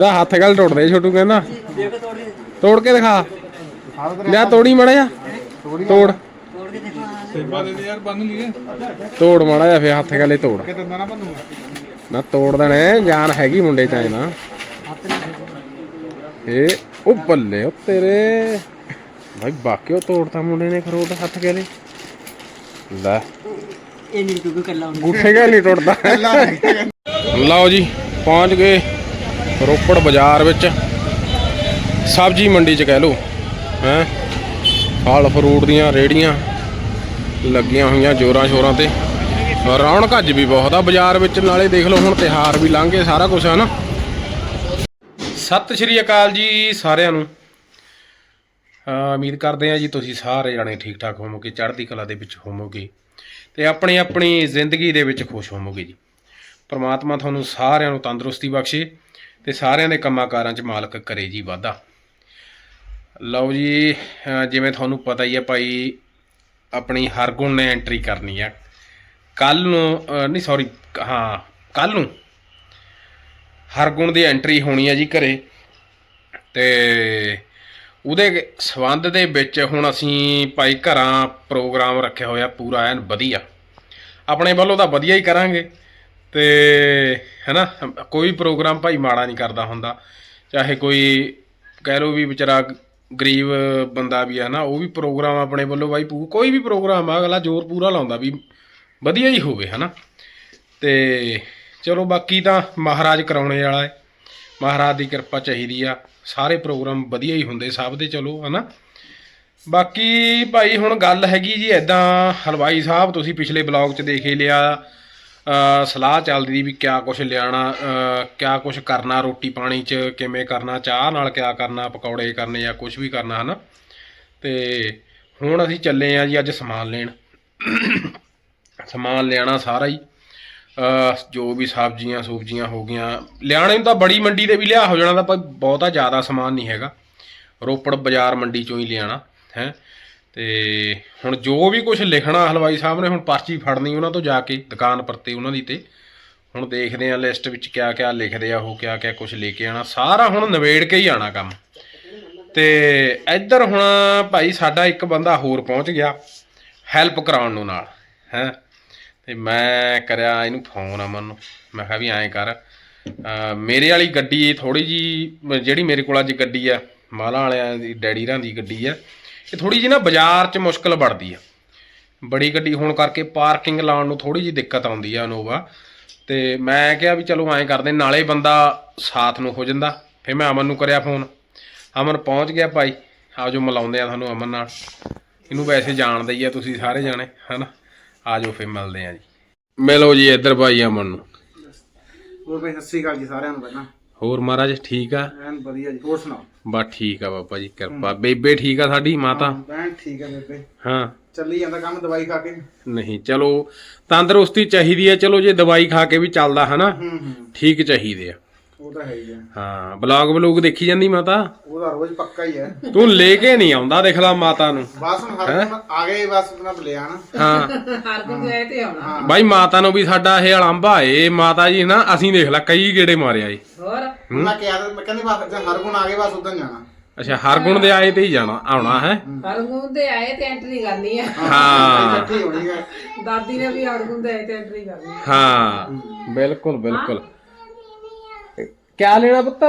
ਦਾ ਹੱਥ ਗੱਲ ਟੁੱਟਦੇ ਛੋਟੂ ਕਹਿੰਦਾ। ਤੋੜ ਕੇ ਦਿਖਾ। ਲਿਆ ਤੋੜੀ ਮੜਾ ਜਾ ਤੋੜ। ਤੋੜ ਮੜਾ ਜਾ ਫੇ ਹੱਥ ਗਲੇ ਤੋੜ। ਨਾ ਤੋੜ ਦੇਣੇ ਜਾਨ ਹੈਗੀ ਮੁੰਡੇ ਚ ਨਾ। ਇਹ ਉਹ ਬੱਲੇ ਉਹ ਤੇਰੇ। ਭਾਈ ਬਾਕੀ ਉਹ ਤੋੜਤਾ ਮੁੰਡੇ ਨੇ ਖਰੋਟ ਹੱਥ ਗਲੇ ਲੈ। ਇਹ ਨਹੀਂ ਕਿਉਂਕਿ ਕੱਲਾ ਹੁੰਦਾ। ਗੁੱਠੇ ਗਾ ਨਹੀਂ ਟੁੱਟਦਾ। ਲਓ ਜੀ ਪਹੁੰਚ ਗਏ। ਰੋਪੜ ਬਾਜ਼ਾਰ ਵਿੱਚ ਸਬਜ਼ੀ ਮੰਡੀ ਚ ਕਹਿ ਲਓ, ਹੈ? ਫਲ ਫਰੂਟ ਦੀਆਂ ਰੇੜੀਆਂ ਲੱਗੀਆਂ ਹੋਈਆਂ ਜੋਰਾਂ ਸ਼ੋਰਾਂ ਤੇ। ਰੌਣਕ ਅੱਜ ਵੀ ਬਹੁਤ ਆ ਬਾਜ਼ਾਰ ਵਿੱਚ, ਨਾਲੇ ਦੇਖ ਲਓ ਹੁਣ ਤਿਹਾਰ ਵੀ ਲੰਘ ਸਾਰਾ ਕੁਝ ਹੈ ਨਾ ਸਤਿ ਸ਼੍ਰੀ ਅਕਾਲ ਜੀ ਸਾਰਿਆਂ ਨੂੰ। ਉਮੀਦ ਕਰਦੇ ਹਾਂ ਜੀ ਤੁਸੀਂ ਸਾਰੇ ਜਣੇ ਠੀਕ ਠਾਕ ਹੋਵੋਗੇ, ਚੜ੍ਹਦੀ ਕਲਾ ਦੇ ਵਿੱਚ ਹੋਵੋਗੇ ਤੇ ਆਪਣੀ ਆਪਣੀ ਜ਼ਿੰਦਗੀ ਦੇ ਵਿੱਚ ਖੁਸ਼ ਹੋਵੋਗੇ ਜੀ। ਪਰਮਾਤਮਾ ਤੁਹਾਨੂੰ ਸਾਰਿਆਂ ਨੂੰ ਤੰਦਰੁਸਤੀ ਬਖਸ਼ੇ। ਤੇ ਸਾਰਿਆਂ ਦੇ ਕੰਮਾਂ ਕਾਰਾਂ 'ਚ ਮਾਲਕ ਕਰੇ ਜੀ ਵਾਧਾ। ਲਓ ਜੀ ਜਿਵੇਂ ਤੁਹਾਨੂੰ ਪਤਾ ਹੀ ਹੈ ਭਾਈ, ਆਪਣੀ ਹਰਗੁਣ ਨੇ ਐਂਟਰੀ ਕਰਨੀ ਆ। ਕੱਲ ਨੂੰ ਨਹੀਂ ਸੌਰੀ ਹਾਂ ਕੱਲ ਨੂੰ ਹਰਗੁਣ ਦੀ ਐਂਟਰੀ ਹੋਣੀ ਹੈ ਜੀ ਘਰੇ। ਤੇ ਉਹਦੇ ਸਬੰਧ ਦੇ ਵਿੱਚ ਹੁਣ ਅਸੀਂ ਭਾਈ ਘਰਾਂ ਪ੍ਰੋਗਰਾਮ ਰੱਖਿਆ ਹੋਇਆ ਪੂਰਾ ਐਨ ਵਧੀਆ। ਆਪਣੇ ਵੱਲੋਂ ਤਾਂ ਵਧੀਆ ਹੀ ਕਰਾਂਗੇ। ਤੇ, ਹੈਨਾ, ਕੋਈ ਪ੍ਰੋਗਰਾਮ ਭਾਈ ਮਾੜਾ ਨਹੀਂ ਕਰਦਾ ਹੁੰਦਾ। ਚਾਹੇ ਕੋਈ, ਕਹਿ ਲਓ ਵੀ ਵਿਚਾਰਾ ਗਰੀਬ ਬੰਦਾ ਵੀ ਹੈ ਨਾ ਉਹ ਵੀ ਪ੍ਰੋਗਰਾਮ ਆਪਣੇ ਵੱਲੋਂ ਬਾਈ ਪੂ- ਕੋਈ ਵੀ ਪ੍ਰੋਗਰਾਮ ਆ, ਅਗਲਾ ਜ਼ੋਰ ਪੂਰਾ ਲਾਉਂਦਾ ਵੀ ਵਧੀਆ ਹੀ ਹੋਵੇ, ਹੈਨਾ। ਤੇ ਚਲੋ, ਬਾਕੀ ਤਾਂ ਮਹਾਰਾਜ ਕਰਾਉਣੇ ਵਾਲਾ ਹੈ ਮਹਾਰਾਜ ਦੀ ਕਿਰਪਾ ਚਾਹੀਦੀ ਆ। ਸਾਰੇ ਪ੍ਰੋਗਰਾਮ ਵਧੀਆ ਹੀ ਹੁੰਦੇ, ਸਭ ਦੇ ਚਲੋ, ਹਨਾ। ਬਾਕੀ ਭਾਈ ਹੁਣ ਗੱਲ ਹੈਗੀ ਜੀ ਐਦਾਂ ਹਲਵਾਈ ਸਾਹਿਬ, ਤੁਸੀਂ ਪਿਛਲੇ ਬਲੌਗ 'ਚ ਦੇਖ ਹੀ ਲਿਆ। ਸਲਾਹ ਚੱਲਦੀ ਦੀ ਵੀ ਕਿਆ ਕੁਝ ਲਿਆਣਾ ਕਿਆ ਕੁਝ ਕਰਨਾ, ਰੋਟੀ ਪਾਣੀ 'ਚ ਕਿਵੇਂ ਕਰਨਾ, ਚਾਹ ਨਾਲ ਕਿਆ ਕਰਨਾ, ਪਕੌੜੇ ਕਰਨੇ ਜਾਂ ਕੁਝ ਵੀ ਕਰਨਾ, ਹਨਾ? ਤੇ ਹੁਣ ਅਸੀਂ ਚੱਲੇ ਆ ਜੀ ਅੱਜ ਸਮਾਨ ਲੈਣ। ਸਮਾਨ ਲਿਆਣਾ ਸਾਰਾ ਹੀ। ਜੋ ਵੀ ਸਬਜ਼ੀਆਂ ਸੂਬਜ਼ੀਆਂ ਹੋ ਗਈਆਂ। ਲਿਆਣੇ ਨੂੰ ਤਾਂ ਬੜੀ ਮੰਡੀ 'ਤੇ ਵੀ ਲਿਆ ਹੋ ਜਾਣਾ ਤਾਂ ਪਰ ਬਹੁਤਾ ਜ਼ਿਆਦਾ ਸਮਾਨ ਨਹੀਂ ਹੈਗਾ। ਰੋਪੜ ਬਾਜ਼ਾਰ ਮੰਡੀ ਚੋਂ ਹੀ ਲਿਆਣਾ, ਹੈ? ਤੇ ਹੁਣ ਜੋ ਵੀ ਕੁਝ ਲਿਖਣਾ ਹਲਵਾਈ ਸਾਹਿਬ ਨੇ, ਹੁਣ ਪਰਚੀ ਫੜਨੀ ਉਹਨਾਂ ਤੋਂ ਜਾ ਕੇ, ਦੁਕਾਨ ਪਰਤੇ ਉਹਨਾਂ ਦੀ ਤੇ। ਹੁਣ ਦੇਖਦੇ ਆ ਲਿਸਟ ਵਿੱਚ ਕਿਆ ਕਿਆ ਲਿਖਦੇ ਆ ਉਹ, ਕਿਆ ਕਿਆ ਕੁਝ ਲੈ ਕੇ ਆਣਾ ਸਾਰਾ ਹੁਣ ਨਵੇੜ ਕੇ ਹੀ ਆਣਾ ਕੰਮ। ਤੇ ਇੱਧਰ ਹੁਣ ਭਾਈ ਸਾਡਾ ਇੱਕ ਬੰਦਾ ਹੋਰ ਪਹੁੰਚ ਗਿਆ ਹੈਲਪ ਕਰਾਉਣ ਨੂੰ ਨਾਲ, ਹੈ। ਤੇ ਮੈਂ ਕਰਿਆ ਇਹਨੂੰ ਫੋਨ ਅਮਨ ਨੂੰ। ਮੈਂ ਕਿਹਾ ਵੀ ਐਂ ਕਰ ਮੇਰੇ ਵਾਲੀ ਗੱਡੀ ਥੋੜੀ ਜੀ ਜਿਹੜੀ ਮੇਰੇ ਕੋਲ ਅੱਜ ਗੱਡੀ ਆ, ਮਾਲਾ ਵਾਲਿਆਂ ਦੀ, ਡੈਡੀ ਰਾਂ ਦੀ ਗੱਡੀ ਆ ਇਹ ਥੋੜੀ ਜੀ ਨਾ ਬਾਜ਼ਾਰ 'ਚ ਮੁਸ਼ਕਲ ਵੜਦੀ ਆ। ਬੜੀ ਗੱਡੀ ਹੋਣ ਕਰਕੇ ਪਾਰਕਿੰਗ ਲਾਉਣ ਨੂੰ ਥੋੜੀ ਜੀ ਦਿੱਕਤ ਆਉਂਦੀ ਆ ਇਨੋਵਾ ਤੇ ਮੈਂ ਕਿਹਾ ਵੀ ਚਲੋ ਐਂ ਕਰਦੇ ਨਾਲੇ ਬੰਦਾ ਸਾਥ ਨੂੰ ਹੋ ਜਾਂਦਾ। ਫਿਰ ਮੈਂ ਅਮਨ ਨੂੰ ਕਰਿਆ ਫੋਨ। ਅਮਨ ਪਹੁੰਚ ਗਿਆ ਭਾਈ। ਆਜੋ ਮਿਲਾਉਂਦੇ ਆ ਤੁਹਾਨੂੰ ਅਮਨ ਨਾਲ। ਇਹਨੂੰ ਵੈਸੇ ਜਾਣਦੇ ਹੀ ਆ ਤੁਸੀਂ ਸਾਰੇ ਜਾਣੇ ਹਨਾ? ਆਜੋ ਫਿਰ ਮਿਲਦੇ ਆ ਜੀ। ਮਿਲੋ ਜੀ ਇੱਧਰ ਭਾਈ ਅਮਨ ਨੂੰ। ਹੋਰ ਬਈ ਸਤਿ ਸ੍ਰੀ ਅਕਾਲ ਜੀ ਸਾਰਿਆਂ ਨੂੰ ਪਹਿਲਾਂ। ਹੋਰ ਮਹਾਰਾਜ ਠੀਕ ਆ? ਐਨ ਵਧੀਆ ਜੀ। ਹੋਰ ਸੁਣਾਓ? ਬਸ ਠੀਕ ਆ ਬਾਬਾ ਜੀ ਕਿਰਪਾ। ਬੇਬੇ ਠੀਕ ਆ ਸਾਡੀ ਮਾਤਾ? ਐਨ ਠੀਕ ਹੈ ਬੇਬੇ। ਹਾਂ। ਚੱਲੀ ਜਾਂਦਾ ਕੰਮ ਦਵਾਈ ਖਾ ਕੇ। ਨਹੀਂ ਚਲੋ ਤੰਦਰੁਸਤੀ ਚਾਹੀਦੀ ਹੈ ਚਲੋ ਜੇ ਦਵਾਈ ਖਾ ਕੇ ਵੀ ਚੱਲਦਾ ਹਨਾ? ਠੀਕ ਚਾਹੀਦੇ ਆ। ਉਹ ਤਾਂ ਹੈ ਹੀ ਹੈ ਹਾਂ ਬਲੌਗ ਬਲੂਗ ਦੇਖੀ ਜਾਂਦੀ ਮਾਤਾ? ਉਹਦਾ ਰੋਜ਼ ਪੱਕਾ ਹੀ ਹੈ ਤੂੰ ਲੈ ਕੇ ਨਹੀਂ ਆਉਂਦਾ ਦੇਖ ਲਾ ਮਾਤਾ ਨੂੰ। ਬਸ ਹੁਣ ਹਰ ਕੰਮ ਆ ਗਏ ਬਸ ਉਹਨਾਂ ਤੋਂ ਲੈ ਆਣਾ ਹਾਂ। ਹਰ ਕੋਈ ਗਏ ਤੇ ਆਉਣਾ। ਬਾਈ ਮਾਤਾ ਨੂੰ ਵੀ ਸਾਡਾ ਇਹ ਅਲੰਭਾ ਏ ਮਾਤਾ ਜੀ ਨਾ ਅਸੀਂ ਦੇਖ ਲਾ ਕਈ ਗੇੜੇ ਮਾਰਿਆ ਏ। ਹੋਰ? ਮੈਂ ਕਿਹਾ ਤਾਂ- ਮੈਂ ਕਹਿੰਦੀ ਬਸ ਜਦ ਹਰ ਗੁਣ ਆ ਗਏ ਬਸ ਉਦੋਂ ਜਾਣਾ। ਅੱਛਾ ਹਰ ਗੁਣ ਦੇ ਆਏ ਤੇ ਹੀ ਜਾਣਾ ਆਉਣਾ ਹੈ? ਹਰ ਦੇ ਆਏ ਤੇ ਐਂਟਰੀ ਕਰਨੀ ਆ। ਹਾਂ। ਇਕੱਠੀ ਹੋਣੀ ਹੈ ਦਾਦੀ ਨੇ ਵੀ ਹਰ ਦੇ ਆਏ ਤੇ ਐਂਟਰੀ ਕਰਨੀ ਆ। ਹਾਂ। ਬਿਲਕੁਲ ਬਿਲਕੁਲ। ਕਿਆ ਲੈਣਾ ਪੁੱਤ?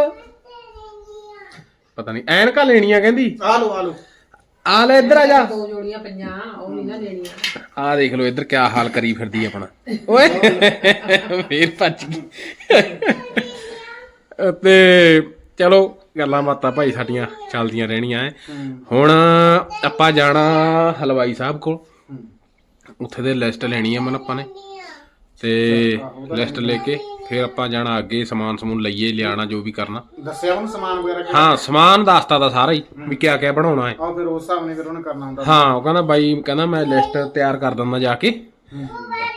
ਪਤਾ ਨਹੀਂ ਐਨਕਾਂ ਲੈਣੀਆਂ ਕਹਿੰਦੀ। ਆ ਲੋ ਆ ਲੋ ਆ ਲੈ ਇੱਧਰ ਆ ਜਾ। ਦੋ ਜੋੜੀਆਂ ਪਈਆਂ ਉਹ ਨਹੀਂ ਨਾ ਲੈਣੀਆਂ ਆ ਦੇਖ ਲਓ ਇੱਧਰ ਕਿਆ ਹਾਲ ਕਰੀ ਫਿਰਦੀ ਆਪਣਾ। ਓਏ। ਫੇਰ ਭੱਜ ਗਈ। ਤੇ ਚਲੋ ਗੱਲਾਂ ਬਾਤਾਂ ਭਾਈ ਸਾਡੀਆਂ ਚੱਲਦੀਆਂ ਰਹਿਣੀਆਂ ਐ। ਹੁਣ ਆਪਾਂ ਜਾਣਾ ਹਲਵਾਈ ਸਾਹਿਬ ਕੋਲ। ਉੱਥੇ ਦੇ ਲਿਸਟ ਲੈਣੀ ਆ ਮਨ ਆਪਾਂ ਨੇ। ਤੇ ਲਿਸਟ ਲੈ ਕੇ ਫਿਰ ਆਪਾਂ ਜਾਣਾ ਅੱਗੇ ਸਮਾਨ ਸਮੂਨ ਲਈਏ ਲਿਆਣਾ ਜੋ ਵੀ ਕਰਨਾ। ਦੱਸਿਆ ਹੁਣ ਸਮਾਨ ਵਗੈਰਾ ਕਿਆ ਹਾਂ ਸਮਾਨ ਦੱਸਤਾ ਦਾ ਸਾਰਾ ਹੀ ਵੀ ਕਿਆ ਕਿਆ ਬਣਾਉਣਾ ਹੈ। ਆ ਫਿਰ ਉਸ ਹਿਸਾਬ ਨਾਲ ਫਿਰ ਉਹਨੇ ਕਰਨਾ ਹੁੰਦਾ। ਹਾਂ ਉਹ ਕਹਿੰਦਾ ਬਾਈ ਕਹਿੰਦਾ ਮੈਂ ਲਿਸਟ ਤਿਆਰ ਕਰ ਦਿੰਦਾ ਜਾ ਕੇ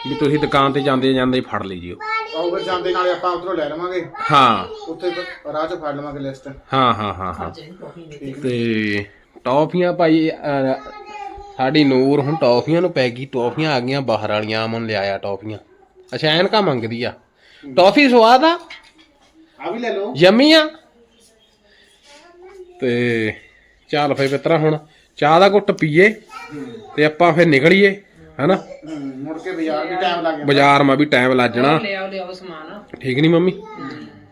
ਵੀ ਤੁਸੀਂ ਦੁਕਾਨ ਤੇ ਜਾਂਦੇ ਜਾਂਦੇ ਫੜ ਲਈ ਜਿਓ ਆਓ ਫਿਰ ਜਾਂਦੇ ਨਾਲੇ ਆਪਾਂ ਉਧਰੋਂ ਲੈ ਲਵਾਂਗੇ। ਹਾਂ। ਉੱਥੇ ਰਾਹ 'ਚ ਫੜ ਲਵਾਂਗੇ ਲਿਸਟ ਹਾਂ ਹਾਂ ਹਾਂ ਹਾਂ। ਤੇ ਟੌਫੀਆਂ ਭਾਈ ਸਾਡੀ ਨੂਰ ਹੁਣ ਟੌਫੀਆਂ ਨੂੰ ਪੈ ਗਈ ਟੌਫੀਆਂ ਆ ਗਈਆਂ ਬਾਹਰ ਵਾਲੀਆਂ ਅਮਨ ਲਿਆਇਆ ਟੌਫੀਆਂ। ਅੱਛਾ ਐਨਕਾ ਮੰਗਦੀ ਆ। ਟੌਫੀ ਸਵਾਦ ਆ? ਆ ਵੀ ਲੈ ਲਓ। ਯਮੀ ਆ? ਤੇ ਚਾਲ ਫੇ ਮਿੱਤਰਾ ਹੁਣ ਚਾਹ ਦਾ ਘੁੱਟ ਪੀਏ ਤੇ ਆਪਾਂ ਫੇ ਨਿਕਲੀਏ ਹੈਨਾ? ਮੁੜ ਕੇ ਬਾਜ਼ਾਰ ਵੀ ਟਾਈਮ ਲੱਗ ਜਾਣਾ ਬਾਜ਼ਾਰ ਮਾ ਵੀ ਟਾਈਮ ਲੱਜਣਾ ਠੀਕ ਨਹੀਂ ਮੰਮੀ?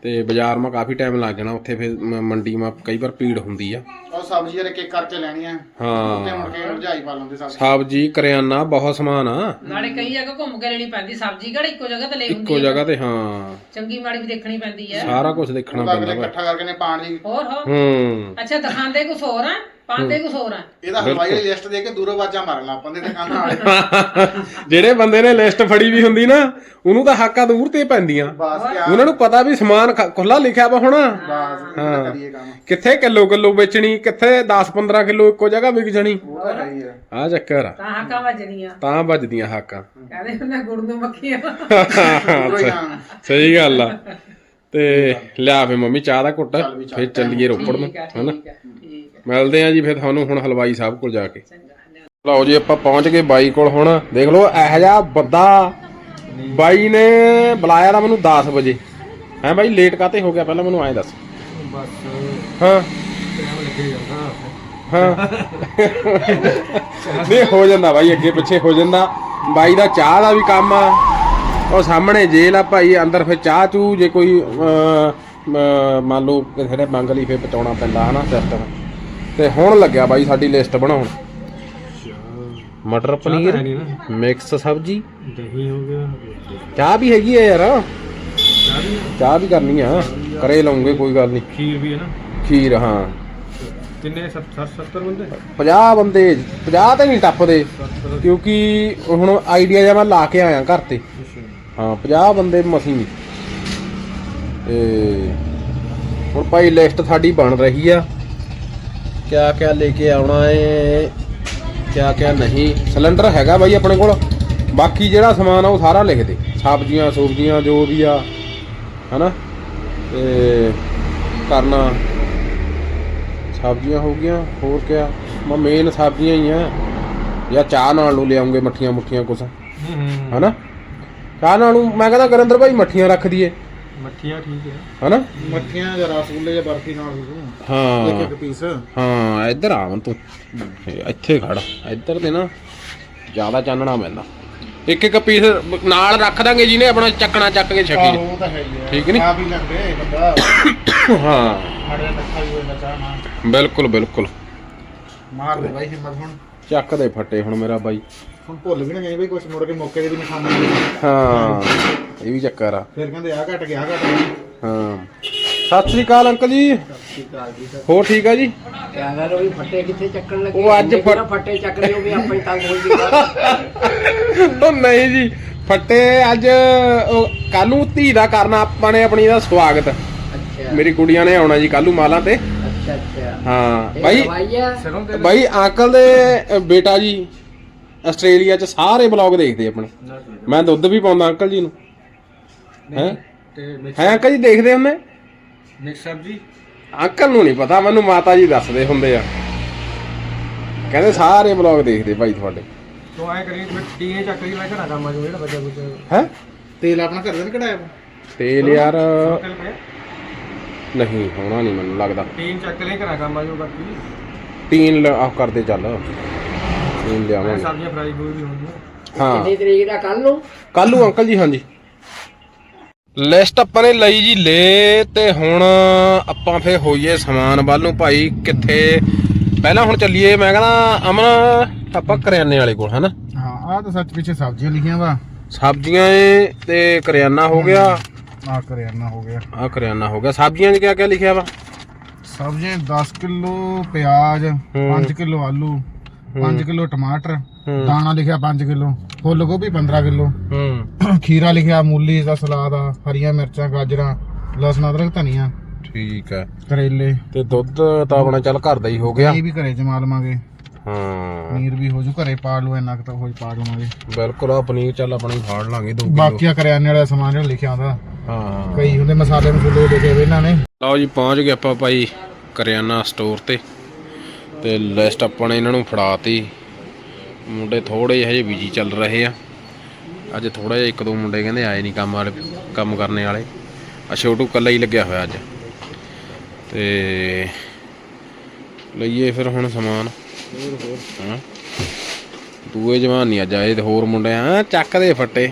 ਤੇ ਬਾਜ਼ਾਰ ਮਾ ਕਾਫੀ ਟਾਈਮ ਲੱਗ ਜਾਣਾ ਉੱਥੇ ਫੇ ਮੰਡੀ ਮਾ ਕਈ ਵਾਰ ਭੀੜ ਹੁੰਦੀ ਆ। ਉਹ ਸਬਜ਼ੀ ਜਿਹੜੇ ਕੇ ਕਰਕੇ ਲੈਣੀਆਂ ਤੇ ਹਾਂ। ਮੁੜ ਕੇ ਰਜਾਈ ਪਾ ਲੈਂਦੇ ਸਬਜ਼ੀ। ਸਬਜ਼ੀ ਕਰਿਆਨਾ ਬਹੁਤ ਸਮਾਨ ਆ। ਨਾਲੇ ਕਈ ਜਗ੍ਹਾ ਘੁੰਮ ਕੇ ਲੈਣੀ ਪੈਂਦੀ ਸਬਜ਼ੀ ਕਿਹੜਾ ਇੱਕੋ ਜਗ੍ਹਾ ਤੇ ਲੈ ਹੁੰਦੀ ਇੱਕੋ ਹੈ ਜਗ੍ਹਾ ਤੇ ਹਾਂ। ਚੰਗੀ ਮਾੜੀ ਵੀ ਦੇਖਣੀ ਪੈਂਦੀ ਹੈ ਸਾਰਾ ਕੁਝ ਦੇਖਣਾ ਉਹਦਾ ਪੈਂਦਾ ਅਗਲੇ ਵਾ। ਇਕੱਠਾ ਕਰਕੇ ਨੇ ਪਾਣੀ। ਹੋਰ ਹੋਰ। ਹੂੰ। ਅੱਛਾ ਦਿਖਾਉਂਦੇ ਕੁਛ ਹੋਰ ਆ? ਪਾਉਂਦੇ ਕੁਛ ਹੋਰ ਆ। ਇਹਦਾ ਹਲਵਾਈ ਲਿਸਟ ਦੇ ਕੇ ਦੂਰੋਂ ਵਾਜਾਂ ਮਾਰਨ ਲੱਗ ਪੈਂਦੇ ਦੁਕਾਨਾਂ ਵਾਲੇ ਜਿਹੜੇ ਬੰਦੇ ਨੇ ਲਿਸਟ ਫੜੀ ਵੀ ਹੁੰਦੀ ਨਾ ਉਹਨੂੰ ਤਾਂ ਹਾਕਾਂ ਦੂਰ ਤੇ ਪੈਂਦੀਆਂ। ਬਾਸ ਕਿਆ? ਉਹਨਾਂ ਨੂੰ ਪਤਾ ਵੀ ਸਮਾਨ ਖ- ਖੁੱਲਾ ਲਿਖਿਆ ਵਾ ਹੁਣ। ਬਾਸ ਹਾਂ। ਕਰੀਏ ਕੰਮ? ਕਿੱਥੇ ਕਿਲੋ ਕਿਲੋ ਵੇਚਣੀ ਕਿੱਥੇ 10 15 ਕਿਲੋ ਇੱਕੋ ਜਗ੍ਹਾ ਵਿਕ ਜਾਣੀ। ਉਹ ਤਾਂ ਹੈ ਹੀ ਹੈ ਆ ਚੱਕਰ ਆ। ਤਾਂ ਹੱਕਾਂ ਵੱਜਣੀਆਂ ਤਾਂ ਵੱਜਦੀਆਂ ਹਾਕਾਂ। ਕਹਿੰਦੇ ਹੁੰਦੇ ਗੁੜ ਨੂੰ ਮੱਖੀਆਂ। ਹੀ ਸਹੀ ਗੱਲ ਆ। ਤੇ ਲਿਆ ਫੇ ਮੰਮੀ ਚਾਹ ਦਾ ਘੁੱਟ। ਚੱਲ ਵੀ ਚੱਲ। ਫੇਰ ਚੱਲੀਏ ਰੋਪੜ ਨੂੰ ਠੀਕ ਆ ਹਨਾ? ਠੀਕ ਆ ਠੀਕ ਆ। ਮਿਲਦੇ ਆ ਜੀ ਫੇਰ ਤੁਹਾਨੂੰ ਹੁਣ ਹਲਵਾਈ ਸਾਹਿਬ ਕੋਲ ਜਾ ਕੇ। ਚੰਗਾ ਲਓ ਜੀ ਆਪਾਂ ਪਹੁੰਚ ਗਏ ਬਾਈ ਕੋਲ ਹੁਣ। ਦੇਖ ਲਓ ਇਹੋ ਜਿਹਾ ਬੰਦਾ ਬਾਈ ਨੇ ਬੁਲਾਇਆ ਤਾਂ ਮੈਨੂੰ 10 ਵਜੇ। ਹੈ ਬਾਈ ਲੇਟ ਕਾਤੇ ਹੋ ਗਿਆ? ਪਹਿਲਾਂ ਮੈਨੂੰ ਐਂ ਦੱਸ। ਬਸ। ਹਾਂ। ਟਾਈਮ ਲੱਗੇ ਜਾਂਦਾ। ਹਾਂ। ਨਹੀਂ ਹੋ ਜਾਂਦਾ ਬਾਈ ਅੱਗੇ ਪਿੱਛੇ ਹੋ ਜਾਂਦਾ। ਬਾਈ ਦਾ ਚਾਹ ਦਾ ਵੀ ਕੰਮ ਆ। ਉਹ ਸਾਹਮਣੇ ਜੇਲ੍ਹ ਆ ਭਾਈ ਅੰਦਰ ਫਿਰ ਚਾਹ ਚੂ ਜੇ ਕੋਈ ਮੰਨ ਲਓ ਕਿਸੇ ਨੇ ਮੰਗ ਲਈ ਫਿਰ ਪਹੁੰਚਾਉਣਾ ਪੈਂਦਾ ਹਨਾ ਸਿਸਟਮ ਤੇ ਹੁਣ ਲੱਗਿਆ ਬਾਈ ਸਾਡੀ ਲਿਸਟ ਬਣਾਉਣ। ਮਟਰ ਪਨੀਰ ਨਹੀਂ ਨਾ। ਮਿਕਸ ਸਬਜੀ। ਦਹੀਂ ਹੋ ਗਿਆ ਚਾਹ ਵੀ ਹੈਗੀ ਆ ਯਾਰ। ਚਾਹ ਵੀ ਚਾਹ ਵੀ ਕਰਨੀ ਆ। ਕਰੇ ਲਾਉਂਗੇ ਕੋਈ ਗੱਲ ਨਹੀਂ। ਖੀਰ ਵੀ ਹੈ ਨਾ। ਖੀਰ ਹਾਂ। ਕਿੰਨੇ? 70 70 ਬੰਦੇ? 50 ਬੰਦੇ 50 ਤੇ ਨਹੀਂ ਟੱਪਦੇ। ਕਿਉਂਕਿ ਹੁਣ ਆਈਡੀਆ ਜਿਹਾ ਮੈਂ ਲਾ ਕੇ ਆਇਆ ਘਰ ਤੇ। ਹਾਂ 50 ਬੰਦੇ ਮਸੀਂ। ਤੇ ਹੁਣ ਭਾਈ ਲਿਸਟ ਸਾਡੀ ਬਣ ਰਹੀ ਆ। ਕਿਆ ਕਿਆ ਲੈ ਕੇ ਆਉਣਾ ਏ ਕਿਆ ਕਿਆ ਨਹੀਂ। ਸਿਲੰਡਰ ਹੈਗਾ ਬਾਈ ਆਪਣੇ ਕੋਲ। ਬਾਕੀ ਜਿਹੜਾ ਸਮਾਨ ਆ ਉਹ ਸਾਰਾ ਲਿਖ ਦੇ। ਸਬਜ਼ੀਆਂ ਸਬਜ਼ੀਆਂ ਜੋ ਵੀ ਆ ਹਨਾ? ਤੇ ਕਰਨਾ। ਸਬਜ਼ੀਆਂ ਹੋ ਗਈਆਂ ਹੋਰ ਕਿਆ? ਮੈਂ ਮੇਨ ਸਬਜ਼ੀਆਂ ਹੀ ਆ। ਜਾਂ ਚਾਹ ਨਾਲ ਨੂੰ ਲਿਆਉਂਗੇ ਮੱਠੀਆਂ ਮੁੱਠੀਆਂ ਕੁਛ। ਹਨਾ? ਚਾਹ ਨਾਲ ਨੂੰ ਮੈਂ ਕਹਿੰਦਾ ਗਰਿੰਦਰ ਭਾਈ ਮੱਠੀਆਂ ਰੱਖ ਦਈਏ। ਮੱਠੀਆਂ ਠੀਕ ਹੈ। ਹਨਾ? ਮੱਠੀਆਂ ਜਾਂ ਰਸਗੁੱਲੇ ਜਾਂ ਬਰਫੀ ਨਾਲ ਵੀ ਇੱਕ ਹਾਂ। ਇੱਕ ਪੀਸ ਹਾਂ ਇੱਧਰ ਆਵਨ ਤੂੰ। ਇੱਥੇ ਖੜ। ਇੱਧਰ ਤੇ ਨਾ ਜ਼ਿਆਦਾ ਚਾਨਣਾ ਪੈਂਦਾ। ਇੱਕ ਇੱਕ ਪੀਸ ਨਾਲ ਰੱਖ ਦਾਂਗੇ ਜਿਹਨੇ ਆਪਣਾ ਚੱਕਣਾ ਚੱਕ ਕੇ ਛਕੀ। ਆਹੋ ਉਹ ਤਾਂ ਹੈ ਹੀ ਹੈ। ਠੀਕ ਨੀ? ਆ ਵੀ ਲੱਗਦੇ ਬੰਦਾ। ਹਾਂ। ਸਾਡੇ ਲੱਖਾ ਹੀ ਹੋਇਆ ਚਾਹ ਨਾ ਬਿਲਕੁਲ ਬਿਲਕੁਲ। ਮਾਰ ਦੇ ਬਾਈ ਹਿੰਮਤ ਹੁਣ। ਚੱਕ ਦੇ ਫੱਟੇ ਹੁਣ ਮੇਰਾ ਬਾਈ। ਹੁਣ ਭੁੱਲ ਵੀ ਨਾ ਗਏ ਬਈ ਕੁਝ ਮੁੜ ਕੇ ਮੌਕੇ ਦੇ ਵੀ ਨਿਸ਼ਾਨੇ ਹਾਂ ਇਹ ਵੀ ਚੱਕਰ ਆ। ਫਿਰ ਕਹਿੰਦੇ ਆ ਘਟ ਗਿਆ ਆ ਘਟ ਗਿਆ। ਹਾਂ। ਸਤਿ ਸ੍ਰੀ ਅਕਾਲ ਅੰਕਲ ਜੀ। ਹੋਰ ਠੀਕ ਆ ਜੀ? ਕਹਿੰਦਾ ਰੋ ਵੀ ਫੱਟੇ ਕਿੱਥੇ ਚੱਕਣ ਲੱਗੇ? ਉਹ ਅੱਜ ਫੱਟ- ਚੱਕ ਰਹੇ ਹੋ ਵੀ ਆਪਾਂ ਹੀ ਤੰਗ ਹੋ ਜੀਗਾ ਉਹ ਨਹੀਂ ਜੀ ਫੱਟੇ ਅੱਜ ਕੱਲ ਨੂੰ ਧੀ ਦਾ ਕਰਨਾ ਆਪਾਂ ਨੇ ਆਪਣੀ ਦਾ ਸਵਾਗਤ। ਅੱਛਾ। ਮੇਰੀ ਕੁੜੀਆਂ ਨੇ ਆਉਣਾ ਜੀ ਕੱਲ ਨੂੰ ਮਾਲਾਂ ਤੇ। ਅੱਛਾ ਅੱਛਾ। ਹਾਂ ਬਾਈ ਬਾਈ ਅੰਕਲ ਦੇ ਬੇਟਾ ਜੀ। ਆਸਟ੍ਰੇਲੀਆ ਚ ਸਾਰੇ ਬਲੌਗ ਦੇਖਦੇ ਆਪਣੇ। ਮੈਂ ਦੁੱਧ ਵੀ ਪਾਉਂਦਾ ਅੰਕਲ ਜੀ ਨੂੰ। ਹੈ? ਤੇ ਮਿਕਸ ਹੈ ਅੰਕਲ ਜੀ ਦੇਖਦੇ ਹੁੰਦੇ ਮਿਕਸ ਸਬਜ਼ੀ? ਅੰਕਲ ਨੂੰ ਨਹੀਂ ਪਤਾ ਮੈਨੂੰ ਮਾਤਾ ਜੀ ਦੱਸਦੇ ਹੁੰਦੇ ਆ। ਕਹਿੰਦੇ ਸਾਰੇ ਬਲੌਗ ਦੇਖਦੇ ਭਾਈ ਤੁਹਾਡੇ। ਤੋਂ ਆਏ ਕਰੀ ਮੈਂ ਟੀਏ ਚੱਕ ਲਈ ਮੈਂ ਘਰਾਂ ਕੰਮ ਆ ਜੋ ਜਿਹੜਾ ਬੱਚਾ ਕੁਝ ਹੈ? ਤੇਲ ਆਪਣਾ ਘਰ ਦਾ ਨੀ ਕਢਾਇਆ? ਤੇਲ ਯਾਰ ਪਿਆ ਨਹੀਂ ਹੋਣਾ ਨਹੀਂ ਮੈਨੂੰ ਲੱਗਦਾ। ਟੀਨ ਚੱਕ ਲਈ ਘਰਾਂ ਕੰਮ ਆ ਜੋ ਬਾਕੀ। ਤੀਨ ਲ- ਆਹ ਕਰਦੇ ਚੱਲ। ਲਿਆਵਾਂਗੇ। ਸਬਜ਼ੀਆਂ ਫਰਾਈ ਕੋਈ ਵੀ ਹੋਣਗੀਆਂ ਹਾਂ। ਕਿੰਨੀ ਤਰੀਕ ਦਾ? ਕੱਲ ਨੂੰ? ਕੱਲ ਨੂੰ ਅੰਕਲ ਜੀ ਹਾਂਜੀ। ਲਿਸਟ ਆਪਾਂ ਨੇ ਲਈ ਜੀ ਲੈ ਤੇ ਹੁਣ ਆਪਾਂ ਫੇ ਹੋਈਏ ਸਮਾਨ ਵੱਲ ਨੂੰ। ਭਾਈ ਕਿੱਥੇ? ਪਹਿਲਾਂ ਹੁਣ ਚੱਲੀਏ ਮੈਂ ਕਹਿੰਦਾ ਅਮਨ ਆਪਾਂ ਕਰਿਆਨੇ ਵਾਲੇ ਕੋਲ ਹਨਾ? ਹਾਂ ਆ ਤਾਂ ਸੱਚ ਪਿੱਛੇ ਸਬਜ਼ੀਆਂ ਲਿਖੀਆਂ ਵਾ। ਸਬਜ਼ੀਆਂ ਏ ਤੇ ਕਰਿਆਨਾ ਹੋ ਗਿਆ। ਆ ਕਰਿਆਨਾ ਹੋ ਗਿਆ। ਆ ਕਰਿਆਨਾ ਹੋ ਗਿਆ। ਸਬਜ਼ੀਆਂ 'ਚ ਕਿਆ ਕਿਆ ਲਿਖਿਆ ਵਾ? ਸਬਜ਼ੀਆਂ 10 ਕਿਲੋ ਪਿਆਜ਼ 5 ਕਿਲੋ ਆਲੂ। 5 ਕਿਲੋ ਟਮਾਟਰ ਹੂੰ। ਦਾਣਾ ਲਿਖਿਆ 5 ਕਿਲੋ ਫੁੱਲ ਗੋਭੀ 15 ਕਿਲੋ। ਹੂੰ। ਖੀਰਾ ਲਿਖਿਆ ਮੂਲੀ ਦਾ ਸਲਾਦ ਆ ਹਰੀਆਂ ਮਿਰਚਾਂ ਗਾਜਰਾਂ ਲਸਣ ਅਦਰਕ ਧਨੀਆ। ਠੀਕ ਹੈ ਕਰੇਲੇ। ਤੇ ਦੁੱਧ ਤਾਂ ਆਪਣਾ ਚੱਲ ਘਰ ਦਾ ਹੀ ਹੋ ਗਿਆ। ਇਹ ਵੀ ਘਰੇ ਜਮਾ ਲਵਾਂਗੇ। ਹਾਂ। ਪਨੀਰ ਵੀ ਹੋ ਜੂ ਘਰੇ ਪਾ ਲਓ ਇੰਨਾ ਕੁ ਤਾਂ ਹੋਈ ਪਾ ਲਵਾਂਗੇ। ਬਿਲਕੁਲ ਆ ਪਨੀਰ ਚੱਲ ਆਪਣੀ ਫਾੜ ਲਾਂਗੇ 2 ਕਿਲੋ। ਬਾਕੀ ਆ ਕਰਿਆਨੇ ਵਾਲਾ ਸਮਾਨ ਜਿਹੜਾ ਲਿਖਿਆ ਹੁੰਦਾ ਹਾਂ। ਕਈ ਹੁੰਦੇ ਮਸਾਲੇ ਮਸੂਲੇ ਲਿਖੇ ਹੋਏ ਇਹਨਾਂ ਨੇ। ਲਓ ਜੀ ਪਹੁੰਚ ਗਏ ਆਪਾਂ ਭਾਈ ਕਰਿਆਨਾ ਸਟੋਰ ਤੇ। ਤੇ ਲਿਸਟ ਆਪਾਂ ਨੇ ਇਹਨਾਂ ਨੂੰ ਫੜਾਤੀ। ਮੁੰਡੇ ਥੋੜੇ ਜਿਹੇ ਹਜੇ ਬਿਜ਼ੀ ਚੱਲ ਰਹੇ ਆ। ਅੱਜ ਥੋੜਾ ਜਿਹਾ ਇੱਕ ਦੋ ਮੁੰਡੇ ਕਹਿੰਦੇ ਆਏ ਨਹੀਂ ਕੰਮ ਵਾਲੇ ਕੰਮ ਕਰਨੇ ਵਾਲੇ। ਆ ਛੋਟੂ ਕੱਲਾ ਹੀ ਲੱਗਿਆ ਹੋਇਆ ਅੱਜ। ਤੇ ਲਈਏ ਫਿਰ ਹੁਣ ਸਮਾਨ। ਹਾਂ? ਦੂਏ ਜਵਾਨ ਨਹੀਂ ਅੱਜ ਆਏ ਤੇ ਹੋਰ ਮੁੰਡੇ ਆ। ਚੱਕਦੇ ਫੱਟੇ।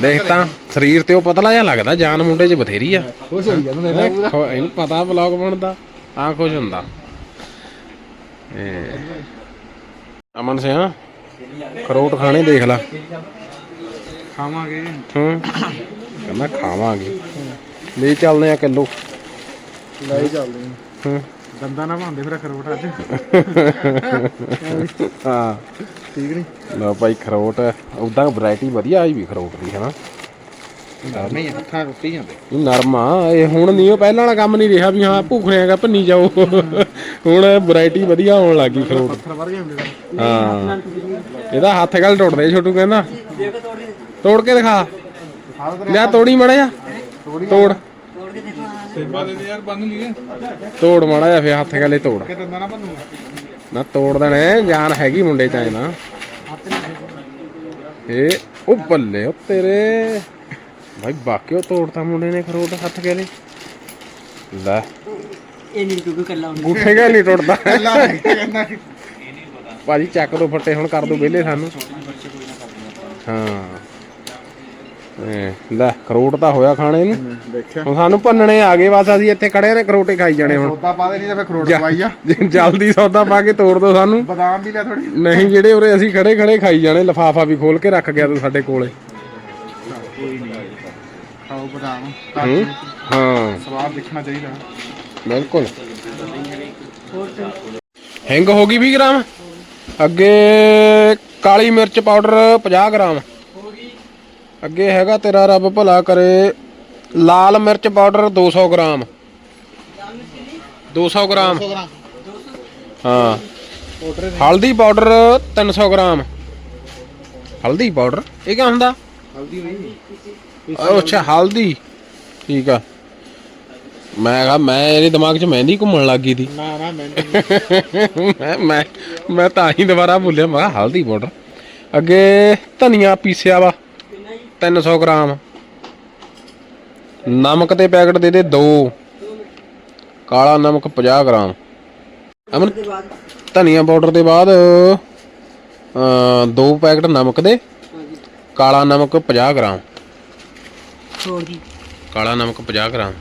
ਦੇਖ ਤਾਂ ਸਰੀਰ ਤੇ ਉਹ ਪਤਲਾ ਜਿਹਾ ਲੱਗਦਾ ਜਾਨ ਮੁੰਡੇ 'ਚ ਬਥੇਰੀ ਆ। ਖੁਸ਼ ਹੋਈ ਜਾਂਦਾ ਇਹਨੂੰ ਪਤਾ ਵਲੌਗ ਬਣਦਾ ਆ ਕੁਝ ਹੁੰਦਾ। ਅਮਨ ਸਿਆ ਖਰੋਟ ਖਾਣੇ ਦੇਖ ਲੈ। ਖਾਵਾਂਗੇ। ਹੂੰ। ਕਹਿੰਦਾ ਖਾਵਾਂਗੇ। ਲੈ ਚੱਲਦੇ ਆ ਕਿਲੋ। ਲੈ ਚੱਲਦੇ ਹਾਂ ਹੂੰ। ਦੰਦਾਂ ਨਾ ਭਾਂਦੇ ਫਿਰ ਖਰੋਟ ਅੱਜ। ਹਾਂ। ਠੀਕ ਨਹੀਂ ਲਓ ਭਾਈ ਖਰੋਟ ਉਦਾਂ ਵੈਰਾਈਟੀ ਵਧੀਆ ਆਈ ਵੀ ਖਰੋਟ ਦੀ ਹੈ ਨਾ ਨਹੀਂ ਹੱਥਾਂ ਰੁੱਟੀ ਜਾਂਦੇ। ਇਹ ਨਰਮ ਆ ਇਹ ਹੁਣ ਨਹੀਂ ਉਹ ਪਹਿਲਾਂ ਵਾਲਾ ਕੰਮ ਨਹੀਂ ਰਿਹਾ ਵੀ ਹਾਂ ਭੁੱਖਿਆਂਗਾ ਭੰਨੀ ਜਾਓ। ਹੁਣ ਵੈਰਾਈਟੀ ਵਧੀਆ ਆਉਣ ਲੱਗੀ ਨੇ ਹਾਂ। ਇਹਦਾ ਹੱਥ ਗੱਲ ਟੁੱਟਦੇ ਛੋਟੂ ਕਹਿੰਦਾ। ਤੋੜ ਕੇ ਦਿਖਾ। ਲਿਆ ਤੋੜੀ ਮੜਾ ਜਾ ਤੋੜ ਸੇਬਾ ਦੇ ਦੇ ਯਾਰ ਬੰਨ ਲਈਏ। ਤੋੜ ਮੜਾ ਜਾ ਫੇ ਹੱਥ ਗਲੇ ਤੋੜ। ਨਾ ਤੋੜ ਦੇਣੇ ਜਾਨ ਹੈਗੀ ਮੁੰਡੇ ਚ ਨਾ। ਇਹ ਉਹ ਬੱਲੇ ਉਹ ਤੇਰੇ। ਭਾਈ ਬਾਕਿਓ ਤੋੜਤਾ ਮੁੰਡੇ ਨੇ ਖਰੋਟ ਹੱਥ ਗਲੇ ਲੈ। ਇਹ ਨਹੀਂ ਕਿਉਂਕਿ ਕੱਲਾ ਗੁੱਠੇ ਗਾ ਨਹੀਂ ਟੁੱਟਦਾ? ਭਾਜੀ ਚੱਕ ਦੋ ਫੱਟੇ ਹੁਣ ਕਰ ਦੋ ਵਿਹਲੇ ਸਾਨੂੰ। ਹਾਂ। ਇਹ ਲੈ ਖਰੋਟ ਤਾਂ ਹੋਇਆ ਖਾਣੇ ਨੂੰ। ਦੇਖਿਆ। ਹੁਣ ਸਾਨੂੰ ਭੰਨਣੇ ਆ ਗਏ ਬਸ ਅਸੀਂ ਇੱਥੇ ਖੜੇ ਨੇ ਖਰੋਟੇ ਖਾਈ ਜਾਣੇ ਹੁਣ। ਸੌਦਾ ਪਾ ਦੇ ਨਹੀਂ ਤਾਂ ਫਿਰ ਖਰੋਟ ਜਾ- ਪਵਾਈ ਆ। ਜ- ਜਲਦੀ ਸੌਦਾ ਪਾ ਕੇ ਤੋੜ ਦੋ ਸਾਨੂੰ। ਬਦਾਮ ਵੀ ਲੈ ਥੋੜੀ ਨਹੀਂ ਜਿਹੜੇ ਉਰੇ ਅਸੀਂ ਖੜੇ ਖੜੇ ਖਾਈ ਜਾਣੇ ਲਫਾਫਾ ਵੀ ਖੋਲ ਕੇ ਰੱਖ ਗਿਆ ਤੂੰ ਸਾਡੇ ਕੋਲੇ। ਖਾਓ ਬਦਾਮ। ਹੂੰ? ਹਾਂ। ਸਵਾਦ ਦੇਖਣਾ ਚਾਹੀਦਾ। ਬਿਲਕੁਲ। ਹਿੰਗ ਹੋ ਗਈ 20 ਗ੍ਰਾਮ। ਅੱਗੇ ਕਾਲੀ ਮਿਰਚ ਪਾਊਡਰ 50 ਗ੍ਰਾਮ। ਅੱਗੇ ਹੈਗਾ ਤੇਰਾ ਰੱਬ ਭਲਾ ਕਰੇ। ਲਾਲ ਮਿਰਚ ਪਾਊਡਰ 200 ਗ੍ਰਾਮ। 200 ਗ੍ਰਾਮ। ਹਾਂ। ਹਲਦੀ ਪਾਊਡਰ 300 ਗ੍ਰਾਮ। ਹਲਦੀ ਪਾਊਡਰ? ਇਹ ਕੀ ਹੁੰਦਾ? ਹਲਦੀ ਨਹੀਂ। ਅੱਛਾ ਹਲਦੀ। ਠੀਕ ਆ। ਮੈਂ ਕਿਹਾ ਮੈਂ ਇਹਦੇ ਦਿਮਾਗ 'ਚ ਮਹਿੰਦੀ ਘੁੰਮਣ ਲੱਗ ਗਈ ਸੀ। ਨਾ ਨਾ ਮੈਂ ਮੈਂ ਮੈਂ ਮੈਂ ਤਾਂ ਹੀ ਦੁਬਾਰਾ ਭੁੱਲਿਆ ਮੈਂ ਕਿਹਾ ਹਲਦੀ ਪਾਊਡਰ। ਅੱਗੇ ਧਨੀਆ ਪੀਸਿਆ ਵਾ 300 ਗ੍ਰਾਮ। ਨਮਕ ਦੇ ਪੈਕਟ ਦੇ ਦੇ ਦੋ। ਕਾਲਾ ਨਮਕ 50 ਗ੍ਰਾਮ। ਅਮਨ ਧਨੀਆ ਪਾਊਡਰ ਦੇ ਬਾਅਦ ਅ ਦੋ ਪੈਕਟ ਨਮਕ ਦੇ ਕਾਲਾ ਨਮਕ 50 ਗ੍ਰਾਮ। ਛੋੜ ਦੀ ਕਾਲਾ ਨਮਕ 50 ਗ੍ਰਾਮ।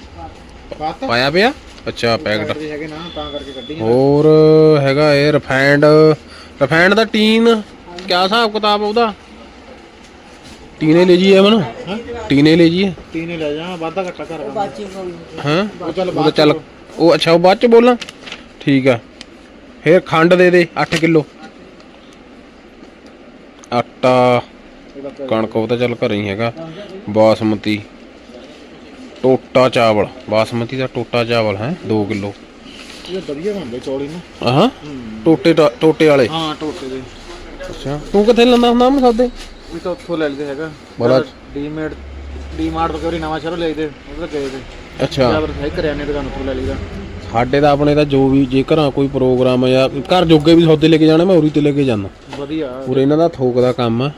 ਬਾਤ ਪਾਇਆ ਪਿਆ? ਅੱਛਾ ਪੈਕਟ। ਹੈਗੇ ਨਾ ਤਾਂ ਕਰਕੇ ਕੱਢੀ ਹੋਰ ਹੈਗਾ ਇਹ ਰਿਫਾਈਂਡ ਰਿਫਾਈਂਡ ਦਾ ਟੀਨ ਕਿਆ ਹਿਸਾਬ ਕਿਤਾਬ ਉਹਦਾ? ਟੀਨੇ ਲੈ ਜੀਏ ਮਨ ਟੀਨੇ ਲੈ ਜੀਏ ਤੀਨੇ ਲੈ ਜਾ ਵਾਧਾ ਘੱਟਾ ਕਰ ਹਾਂ ਉਹ ਚੱਲ ਉਹ ਚੱਲ। ਉਹ ਅੱਛਾ ਉਹ ਬਾਅਦ ਚ ਬੋਲਾਂ? ਠੀਕ ਆ। ਫਿਰ ਖੰਡ ਦੇ ਦੇ 8 ਕਿਲੋ। ਆਟਾ। ਕਣਕ ਉਹ ਤਾਂ ਚੱਲ ਘਰੇ ਹੀ ਹੈਗਾ। ਬਾਸਮਤੀ। ਟੋਟਾ ਚਾਵਲ ਬਾਸਮਤੀ ਦਾ ਟੋਟਾ ਚਾਵਲ ਹੈ 2 ਕਿਲੋ। ਇਹ ਵਧੀਆ ਬਣਦੇ ਚੌਲੀ ਨਾ। ਹਾਂ ਟੋਟੇ ਟੋਟੇ ਵਾਲੇ? ਹਾਂ ਟੋਟੇ ਦੇ। ਅੱਛਾ ਤੂੰ ਕਿੱਥੇ ਲੈਂਦਾ ਹੁੰਦਾ ਮੈਂ ਸੌਦੇ ਇਹ ਤਾਂ ਉੱਥੋਂ ਲੈ ਲਈਦੇ ਹੈਗਾ। ਬੜਾ- ਡੀਮੇਡ ਡੀਮਾਰਟ ਤੋਂ ਕਰੀ ਨਵਾਂ ਸ਼ਹਿਰੋਂ ਲੈ ਲਈਦੇ ਉਹਦਾ ਗਏ ਤੇ। ਅੱਛਾ। ਜਾਂ ਫਿਰ ਕਰਿਆਨੇ ਦੁਕਾਨ ਉੱਥੋਂ ਲੈ ਲਈਦਾ। ਸਾਡੇ ਤਾਂ ਆਪਣੇ ਤਾਂ ਜੋ ਵੀ ਜੇ ਘਰਾਂ ਕੋਈ ਪ੍ਰੋਗਰਾਮ ਜਾਂ ਘਰ ਜੋਗੇ ਵੀ ਸੌਦੇ ਲੈ ਕੇ ਜਾਣਾ ਮੈਂ ਉਰੀ ਤੇ ਲੈ ਕੇ ਜਾਂਦਾ। ਵਧੀਆ। ਉਰੇ ਇਹਨਾਂ ਦਾ ਥੋਕ ਦਾ ਕੰਮ ਆ।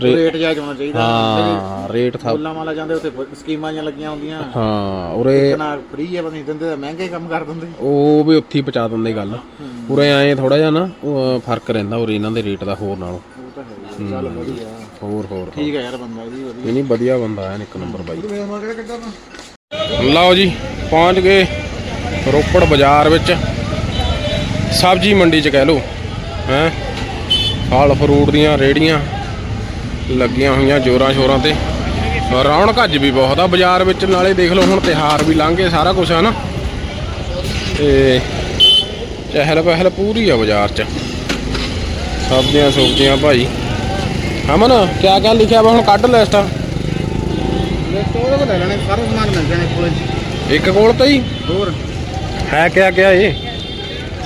ਰੇ- ਰੇਟ ਜਾਇਜ਼ ਹੋਣਾ ਚਾਹੀਦਾ। ਹਾਂ ਰੇਟ ਥਾ ਫੁੱਲਾਂ ਵਾਲਾ ਜਾਂਦੇ ਉੱਥੇ ਫ- ਸਕੀਮਾਂ ਜਾਂ ਲੱਗੀਆਂ ਹੁੰਦੀਆਂ। ਹਾਂ ਉਰੇ ਨਾ ਫ੍ਰੀ ਹੈ ਬੰਦੇ ਦਿੰਦੇ ਤਾਂ ਮਹਿੰਗੇ ਕੰਮ ਕਰ ਦਿੰਦੇ। ਉਹ ਵੀ ਉੱਥੇ ਹੀ ਪਹੁੰਚਾ ਦਿੰਦੇ ਗੱਲ। ਉਰੇ ਆਏ ਥੋੜਾ ਜਿਹਾ ਨਾ ਉਹ ਫ਼ਰਕ ਰਹਿੰਦਾ ਉਰੇ ਇਹਨਾਂ ਦੇ ਰੇਟ ਦਾ ਹੋਰ ਨਾਲੋਂ। ਉਹ ਤਾਂ ਹੈ ਚੱਲ ਵਧੀਆ। ਹੋਰ ਹੋਰ ਠੀਕ ਹੈ ਯਾਰ ਬੰਦਾ ਇਹਦੀ ਵਧੀਆ। ਨਹੀਂ ਵਧੀਆ ਬੰਦਾ ਐ ਇੱਕ ਨੰਬਰ ਬਾਈ। ਮੈਂ ਕਿਹੜਾ ਲਓ ਜੀ ਪਹੁੰਚ ਗਏ ਰੋਪੜ ਬਾਜ਼ਾਰ ਵਿੱਚ। ਸਬਜ਼ੀ ਮੰਡੀ ਚ ਕਹਿ ਲਓ ਹੈ। ਫਲ ਫਰੂਟ ਦੀਆਂ ਰੇੜੀਆਂ। ਲੱਗੀਆਂ ਹੋਈਆਂ ਜੋਰਾਂ ਸ਼ੋਰਾਂ ਤੇ। ਰੌਣਕ ਅੱਜ ਵੀ ਬਹੁਤ ਆ ਬਾਜ਼ਾਰ ਵਿੱਚ ਨਾਲੇ ਦੇਖ ਲਓ ਹੁਣ ਤਿਹਾਰ ਵੀ ਲੰਘ ਸਾਰਾ ਕੁਝ ਹੈ ਨਾ ਤੇ ਚਹਿਲ ਪਹਿਲ ਪੂਰੀ ਆ ਬਾਜ਼ਾਰ 'ਚ। ਸਬਜ਼ੀਆਂ ਸੁਬਜ਼ੀਆਂ ਭਾਈ। ਹਮਨ ਕਿਆ ਕਿਆ ਲਿਖਿਆ ਵਾ? ਹੁਣ ਕੱਢ ਲਿਸਟ ਲੈ ਲੈਣੇ ਸਾਰਾ ਸਮਾਨ ਮਿਲ ਜਾਣਾ ਕੋਲੇ ਇੱਕ ਕੋਲ ਤਾਂ ਹੀ? ਹੋਰ। ਹੈ ਕਿਆ ਕਿਆ ਇਹ?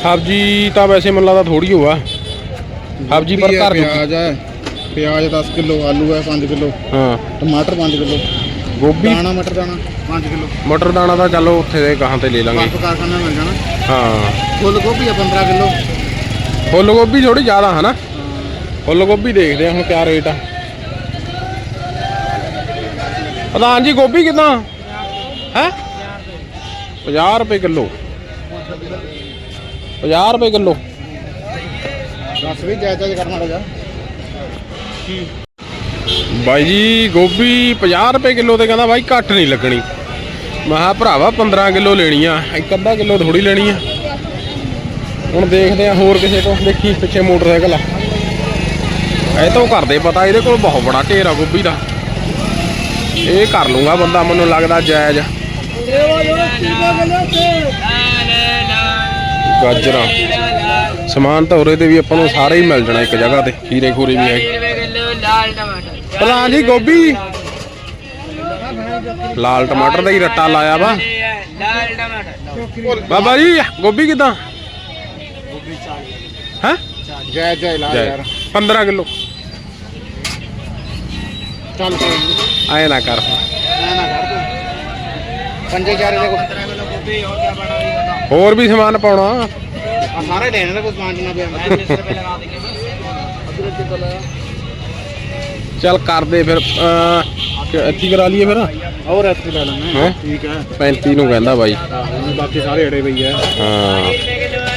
ਸਬਜ਼ੀ ਤਾਂ ਵੈਸੇ ਮੈਨੂੰ ਲੱਗਦਾ ਥੋੜੀ ਹੋਆ ਸਬਜ਼ੀ ਪਰ ਘਰ ਦੀ ਪਿਆਜ਼ ਹੈ ਪਿਆਜ਼ 10 ਕਿਲੋ ਆਲੂ ਹੈ 5 ਕਿਲੋ ਹਾਂ। ਟਮਾਟਰ 5 ਕਿਲੋ ਗੋਭੀ? ਦਾਣਾ ਮਟਰ ਦਾਣਾ 5 ਕਿਲੋ। ਮਟਰ ਦਾਣਾ ਤਾਂ ਚਲੋ ਉੱਥੇ ਦੇ ਗਾਹਾਂ ਤੇ ਲੈ ਲਾਂਗੇ। ਪੰਪ ਕਾਰਖਾਨਾ ਮਿਲ ਜਾਣਾ। ਹਾਂ। ਫੁੱਲ ਗੋਭੀ ਹੈ 15 ਕਿਲੋ। ਫੁੱਲ ਗੋਭੀ ਥੋੜੀ ਜ਼ਿਆਦਾ ਹਨਾ? ਫੁੱਲ ਗੋਭੀ ਦੇਖਦੇ ਆ ਹੁਣ ਕਿਆ ਰੇਟ ਆ। ਪ੍ਰਧਾਨ ਜੀ ਗੋਭੀ ਕਿਦਾਂ? ਹੈ? 50 ਰੁਪਏ ਕਿਲੋ। 50 ਰੁਪਏ ਕਿਲੋ। ਦੱਸ ਵੀ ਜਾਇਜ਼ਾ ਕਰਨਾ ਲੱਗਾ ਬਾਈ ਜੀ, ਗੋਭੀ 50 ਰੁਪਏ ਕਿਲੋ ਤੇ ਕਹਿੰਦਾ ਬਾਈ ਘੱਟ ਨਹੀਂ ਲੱਗਣੀ। ਮੈਂ ਕਿਹਾ ਭਰਾਵਾ 15 ਕਿਲੋ ਲੈਣੀ ਆ, ਇੱਕ ਅੱਧਾ ਕਿਲੋ ਥੋੜੀ ਲੈਣੀ ਆ। ਹੁਣ ਦੇਖਦੇ ਆ ਹੋਰ ਕਿਸੇ ਤੋਂ ਦੇਖੀ ਪਿੱਛੇ ਮੋਟਰਸਾਈਕਲ ਆ। ਇਹ ਤੋਂ ਕਰਦੇ ਪਤਾ, ਇਹਦੇ ਕੋਲ ਬਹੁਤ ਬੜਾ ਢੇਰ ਆ ਗੋਭੀ ਦਾ। ਇਹ ਕਰ ਲੂੰਗਾ ਬੰਦਾ, ਮੈਨੂੰ ਲੱਗਦਾ ਜਾਇਜ਼ ਗਾਜਰਾਂ। ਸਮਾਨ ਤਾਂ ਉਰੇ ਤੇ ਵੀ ਆਪਾਂ ਨੂੰ ਸਾਰੇ ਹੀ ਮਿਲ ਜਾਣਾ ਇੱਕ ਜਗ੍ਹਾ ਤੇ, ਖੀਰੇ ਖੂਰੇ ਵੀ ਹੈਗੇ। ਪ੍ਰਧਾਨ ਜੀ ਗੋਭੀ। ਲਾਲ ਟਮਾਟਰ ਦਾ ਹੀ ਰੱਟਾ ਲਾਇਆ ਵਾ। ਬਾਬਾ ਜੀ ਗੋਭੀ ਕਿਦਾਂ? ਹੈ? ਜਾਇਜ਼ਾ ਇਲਾਜ ਯਾਰ। 15 ਕਿਲੋ। ਚੱਲ ਕੋਈ ਨੀ, ਐ ਨਾ ਕਰ। ਐਂ ਨਾ ਕਰ ਤੂੰ। ਪੰਜੇ ਚਾਰੇ ਦੇ ਕੋ ਹੋਰ ਵੀ ਸਮਾਨ ਪਾਉਣਾ। ਆ ਸਾਰੇ ਲੈਣੇ ਨੇ ਕੋਈ ਸਮਾਨ ਜਿੰਨਾ ਪਿਆ। ਚੱਲ ਕਰਦੇ ਫਿਰ ਇੱਥੇ ਕਰਾ ਲਈਏ ਫਿਰ। ਹੋਰ ਇੱਥੇ ਲੈ ਲੈਣੇ? ਠੀਕ ਹੈ। 35 ਨੂੰ ਕਹਿੰਦਾ ਬਾਈ। ਬਾਕੀ ਸਾਰੇ ਅੜੇ ਪਈ ਹੈ ਹਾਂ।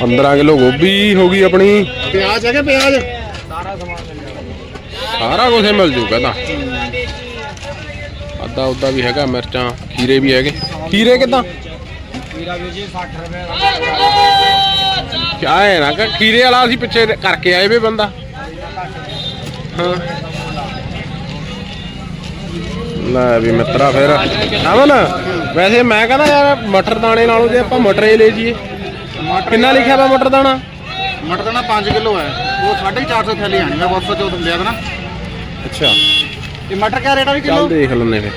15 ਕਿਲੋ ਗੋਭੀ ਹੋ ਗਈ ਆਪਣੀ। ਪਿਆਜ਼ ਹੈਗੇ ਪਿਆਜ਼? ਸਾਰਾ ਕੁਝ ਮਿਲ ਜੂ ਕਹਿੰਦਾ ਅੱਧਾ ਉੱਦਾ ਵੀ ਹੈਗਾ ਮਿਰਚਾਂ ਖੀਰੇ ਵੀ ਹੈਗੇ। ਖੀਰੇ ਕਿਦਾਂ? ਵੀਰਾ ਵੀਰ ਜੀ 60 ਰੁਪਏ ਕਿਆ ਹੈ ਨਾ ਕਿ ਖੀਰੇ ਵਾਲਾ ਅਸੀਂ ਪਿੱਛੇ ਕਰਕੇ ਆਏ ਵੇ ਬੰਦਾ। ਹਾਂ। ਲੈ ਵੀ ਮਿੱਤਰਾ ਫਿਰ। ਅਮਨ ਵੈਸੇ ਮੈਂ ਕਹਿੰਦਾ ਯਾਰ ਮਟਰ ਦਾਣੇ ਨਾਲੋਂ ਜੇ ਆਪਾਂ ਮਟਰ ਹੀ ਲੈ ਜੀਏ ਕਿੰਨਾ ਲਿਖਿਆ ਵਾ ਮਟਰ ਦਾਣਾ? ਮਟਰ ਦਾ ਨਾ 5 ਕਿਲੋ ਹੈ। ਉਹ 450 ਥੈਲੀ ਆਣੀ ਤੇ ਉਹ ਲਿਆ ਦੇਣਾ ਅੱਛਾ। ਇਹ ਮਟਰ ਕਿਆ ਰੇਟ ਆ ਵੀ ਚੱਲ ਕਿਲੋ ਦੇਖ ਲੈਨੇ ਫਿਰ।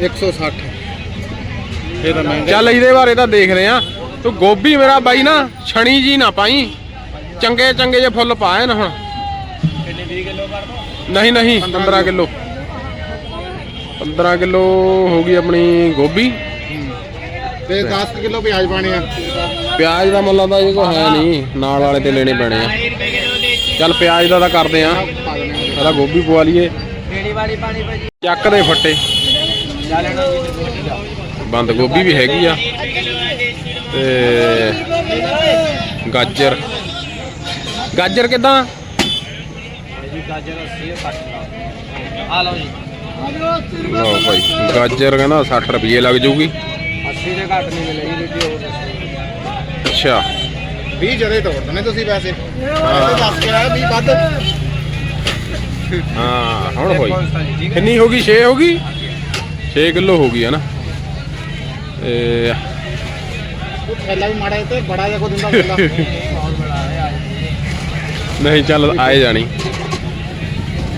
160 ਇਹ ਤਾਂ ਮਹਿੰਗਾ। ਚੱਲ ਇਹਦੇ ਬਾਰੇ ਤਾਂ ਦੇਖਦੇ ਆ। ਤੂੰ ਗੋਭੀ ਮੇਰਾ ਬਾਈ ਨਾ ਛਣੀ ਜੀ ਨਾ ਪਾਈ। ਚੰਗੇ ਚੰਗੇ ਜੇ ਫੁੱਲ ਪਾਏ ਨਾ ਹੁਣ। ਕਿੰਨੇ 20 ਕਿਲੋ ਕਰ ਦੋ? ਨਹੀਂ ਨਹੀਂ 15 ਕਿਲੋ। 15 ਕਿਲੋ ਹੋ ਗਈ ਆਪਣੀ ਗੋਭੀ। ਤੇ 10 ਕਿਲੋ ਪਿਆਜ਼ ਪਾਣੇ ਆ। ਪਿਆਜ਼ ਦਾ ਮੁੱਲ ਦਾ ਇਹ ਕੋ ਹੈ ਨਹੀਂ। ਨਾਲ ਵਾਲੇ ਤੇ ਲੈਣੇ ਪੈਣੇ ਆ। ਚੱਲ ਪਿਆਜ਼ ਦਾ ਤਾਂ ਕਰਦੇ ਆ। ਪਹਿਲਾਂ ਗੋਭੀ ਪਵਾ ਲਈਏ। ਕਿਹੜੀ ਵਾਲੀ ਪਾਣੀ ਭਾਜੀ ਚੱਕ ਦੇ ਫੱਟੇ। ਜੀ ਤੇ ਬੰਦ ਗੋਭੀ ਵੀ ਹੈਗੀ ਆ। ਤੇ ਗਾਜਰ। ਗਾਜਰ ਕਿਦਾਂ? ਜੀ ਗਾਜਰ 80 60 ਆ ਲਓ ਜੀ। ਲਓ ਭਾਈ ਗਾਜਰ ਕਹਿੰਦਾ 60 ਰੁਪਏ ਲੱਗ ਜਾਊਗੀ 80 ਦੇ ਘੱਟ ਨਹੀਂ ਜੀ ਹੋਰ ਦੱਸੋ ਅੱਛਾ। 20 ਜਰੇ ਤੋੜ ਦਨੇ ਤੁਸੀਂ ਪੈਸੇ। ਹਾਂ। ਦੱਸ ਕੇ ਆਇਆ 20 ਵੱਧ। ਹਾਂ ਹੁਣ ਹੋਈ। ਕਿੰਨੀ ਹੋ ਗਈ? 6 ਹੋ ਗਈ? 6 ਕਿਲੋ ਹੋ ਗਈ ਹੈ ਨਾ। ਤੇ ਉਹ ਥੈਲਾ ਵੀ ਮਾੜਾ ਤੇ ਬੜਾ ਜਿਹਾ ਕੋ ਦਿੰਦਾ ਨਹੀਂ ਚੱਲ ਆਏ ਜਾਣੀ।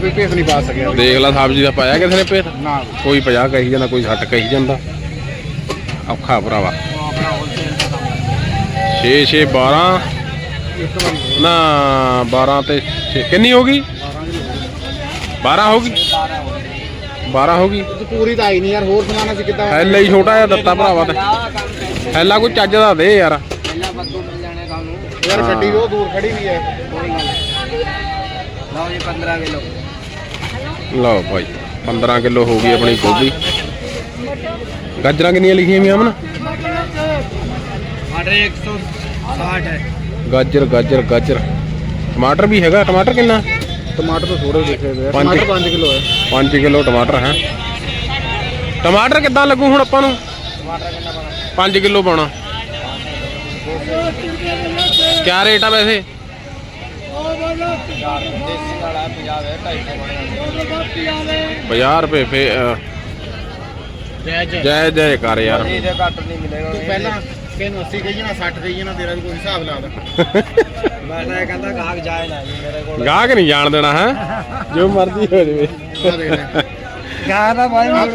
ਕੋਈ ਭੇਸ ਦੇਖ ਲਾ ਸਬਜ਼ੀ ਦਾ ਪਾਇਆ ਕਿਸੇ ਨੇ ਭੇਤ? ਨਾ। ਕੋਈ 50 ਕਹੀ ਜਾਂਦਾ ਕੋਈ 60 ਕਹੀ ਜਾਂਦਾ। ਔਖਾ ਭਰਾਵਾ। 6 ਨਾ 12 ਤੇ ਕਿੰਨੀ ਹੋ ਗਈ? 12 ਹੋ ਗਈ। 12 ਹੋ ਗਈ। ਪੂਰੀ ਤਾਂ ਆਈ ਨਹੀਂ ਯਾਰ ਹੋਰ ਸਮਾਨ ਅਸੀਂ ਕਿੱਦਾਂ ਐਲਾ ਹੀ ਛੋਟਾ ਜਿਹਾ ਦਿੱਤਾ ਭਰਾਵਾ ਤੇ। ਐਲਾ ਕੋਈ ਚੱਜ ਦਾ ਦੇ ਯਾਰ। ਐਲਾ ਬੱਦੂ ਮਿਲ ਜਾਣੇ ਤੁਹਾਨੂੰ। ਯਾਰ ਗੱਡੀ ਉਹ ਦੂਰ ਖੜੀ ਵੀ ਹੈ। ਕੋਈ ਗੱਲ ਲਓ ਭਾਈ 15 ਕਿਲੋ ਹੋ ਗਈ ਆਪਣੀ ਗੋਭੀ। ਗਾਜਰਾਂ ਕਿੰਨੀਆਂ ਲਿਖੀਆਂ ਮੀਆਂ ਅਮਨ? ਟਮਾਟਰ 160 ਗਾਜਰ ਗਾਜਰ ਗਾਜਰ। ਟਮਾਟਰ ਵੀ ਹੈਗਾ ਟਮਾਟਰ ਕਿੰਨਾ? ਟਮਾਟਰ ਤਾਂ ਥੋੜੇ ਦੇਖੇ ਹੋਏ 5 ਕਿਲੋ 5 ਕਿਲੋ ਟਮਾਟਰ ਹੈ। ਟਮਾਟਰ ਕਿੱਦਾਂ ਲੱਗੂ ਹੁਣ ਆਪਾਂ ਨੂੰ? ਟਮਾਟਰ ਕਿੰਨਾ ਪਾਣਾ 5 ਕਿਲੋ ਪਾਉਣਾ। ਕਿਆ ਰੇਟ ਆ ਵੈਸੇ? ਦੇਸੀ ਰੁਪਏ ਫੇ ਜੈ ਜੈ। ਕਰ ਯਾਰ। ਗਾਹਕ ਜਾਏ ਨਹੀਂ ਜਾਣ ਦੇਣਾ ਹੈ? ਜੋ ਮਰਜ਼ੀ ਹੋ ਜਾਵੇ। ਗਾਹ ਦਾ ਬਾਈ ਹਾਂ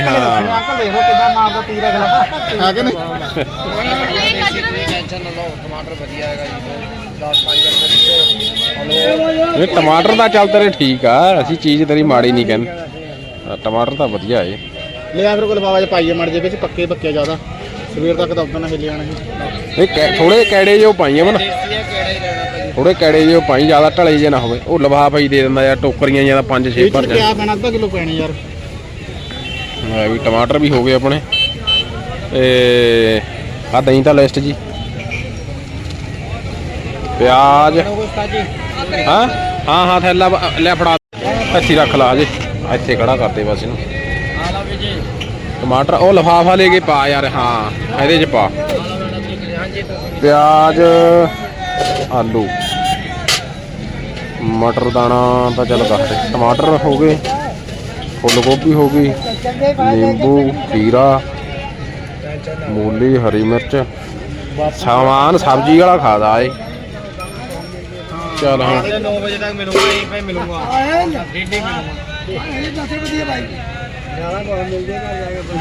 ਹਾਂ। ਆਪ ਦੇਖੋ ਕਿਦਾਂ ਟੈਨਸ਼ਨ ਨਾ ਲਓ ਟਮਾਟਰ ਵਧੀਆ ਹੈਗਾ ਜੀ। ਇਹ ਟਮਾਟਰ ਦਾ ਚੱਲ ਤੇਰੇ ਠੀਕ ਆ ਅਸੀਂ ਚੀਜ਼ ਤੇਰੀ ਮਾੜੀ ਨਹੀਂ ਕਹਿੰਦੇ ਟਮਾਟਰ ਤਾਂ ਵਧੀਆ ਏ। ਲੈ ਆ ਫਿਰ ਕੋਲ ਬਾਬਾ ਜੀ ਪਾਈਏ ਮੜ ਜੇ ਵਿੱਚ ਪੱਕੇ ਪੱਕੇ ਜ਼ਿਆਦਾ। ਸਵੇਰ ਤੱਕ ਤਾਂ ਉਦੋਂ ਨਾ ਹਿੱਲਿਆ ਨਹੀਂ ਇਹ ਥੋੜੇ ਕੈੜੇ ਜਿਹੇ ਪਾਈਏ ਮਨ ਥੋੜੇ ਕੈੜੇ ਜਿਹੇ ਪਾਈ ਜ਼ਿਆਦਾ ਢਲੇ ਜੇ ਨਾ ਹੋਵੇ। ਉਹ ਲਫਾਫਾ ਹੀ ਦੇ ਦਿੰਦਾ ਯਾਰ ਟੋਕਰੀਆਂ ਜਾਂ 5 6 ਇਹ ਭਰ ਜਾ ਪਿਆ ਪੈਣਾ ਅੱਧਾ ਕਿਲੋ ਪੈਣੇ ਯਾਰ। ਆ ਵੀ ਟਮਾਟਰ ਵੀ ਹੋ ਗਏ ਆਪਣੇ। ਤੇ ਆ ਦਹੀਂ ਤਾਂ ਲਿਸਟ ਜੀ। ਪਿਆਜ਼। ਹਾਂ? ਹਾਂ ਹਾਂ ਥੈਲਾ ਲੈ ਫੜਾ। ਇੱਥੇ ਰੱਖ ਲਾ ਜੇ। ਇੱਥੇ ਖੜਾ ਕਰਦੇ ਬਸ ਇਹਨੂੰ। ਟਮਾਟਰ ਉਹ ਲਫਾਫਾ ਲੈ ਕੇ ਪਾ ਯਾਰ ਹਾਂ ਇਹਦੇ 'ਚ ਪਾ। ਪਿਆਜ਼ ਆਲੂ। ਮਟਰ ਦਾਣਾ ਤਾਂ ਚੱਲ ਦੱਸ ਦੇ। ਟਮਾਟਰ ਹੋ ਗਏ ਫੁੱਲ ਗੋਭੀ ਹੋ ਗਈ ਨਿੰਬੂ ਖੀਰਾ ਮੂਲੀ ਹਰੀ ਮਿਰਚ। ਸਮਾਨ ਸਬਜ਼ੀ ਵਾਲਾ ਖਾਦਾ ਏ। ਚੱਲ ਹੁਣ 9 ਵਜੇ ਤੱਕ ਮਿਲੂੰਗਾ ਯਹੀਂ पे ਮਿਲੂੰਗਾ। ਡੇਲੀ ਮਿਲੂੰਗਾ।